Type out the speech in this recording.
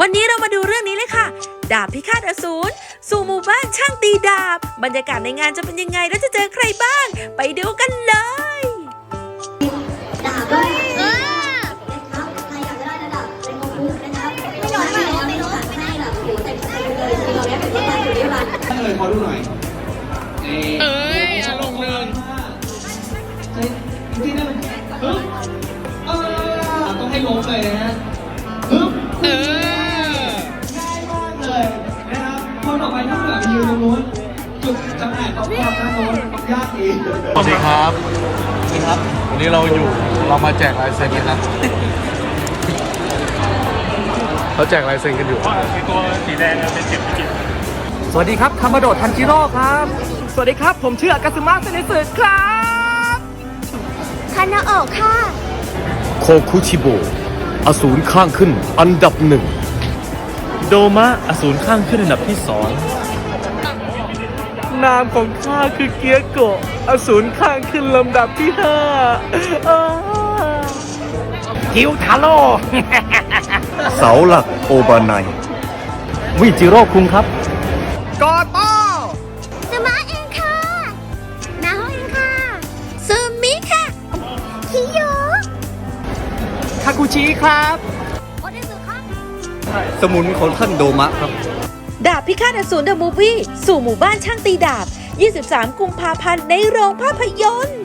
วันนี้เรามาดูเรื่องนี้เลยค่ะ ดาบพิฆาตอสูรสู่หมู่บ้านช่างตีดาบ บรรยากาศในงานจะเป็นยังไงและจะเจอใครบ้าง ไปดูกันเลยดาบด้วยนะครับใครอยากจะได้ระดับเป็นของคุกนะครับไม่ยอมไม่ยอมไม่ยอมให้แบบโหเต็มใจเลยทีเราได้เป็นตัวตั้งอยู่ที่ร้านให้เลยขอดูหน่อยเอ้ยอารมณ์หนึ่งจริงๆนะมันเออต้องให้ล้มเลยนะฮะเออ คนต่อไปต้องแบบยืนตรงนู้นจุดจำหน่ายของความด้านโน้นยากอีกสวัสดีครับ สวัสดีครับ วันนี้เราอยู่เรามาแจกลายเซ็นกันครับเราแจกลายเซ็นกันอยู่ ตัวสีแดงเป็นเก็บไปกินสวัสดีครับคามาโดะทันจิโร่ครับ สวัสดีครับ ผมชื่ออากาซึมะเซเนสึครับคานาโอะค่ะ โคคุชิโบอสูรข้างขึ้นอันดับหนึ่ง โดมะอสูรข้างขึ้นอันดับที่สอง นามของข้าคือเกียโกะอสูรข้างขึ้นลำดับที่ห้าอ้ากิวทาโร่ เสาหลักโอบานายวิจิโร่คุงครับ กอโต้สมาเองค่ะนาฮเองค่ะซูมิค่ะคิโยคากุชิครับ โอเดสุครับ สมุนของท่านโดมะครับ ดาบพิฆาตอสูรเดอะมูฟวี่สู่หมู่บ้านช่างตีดาบ 23 กุมภาพันธ์ในโรงภาพยนตร์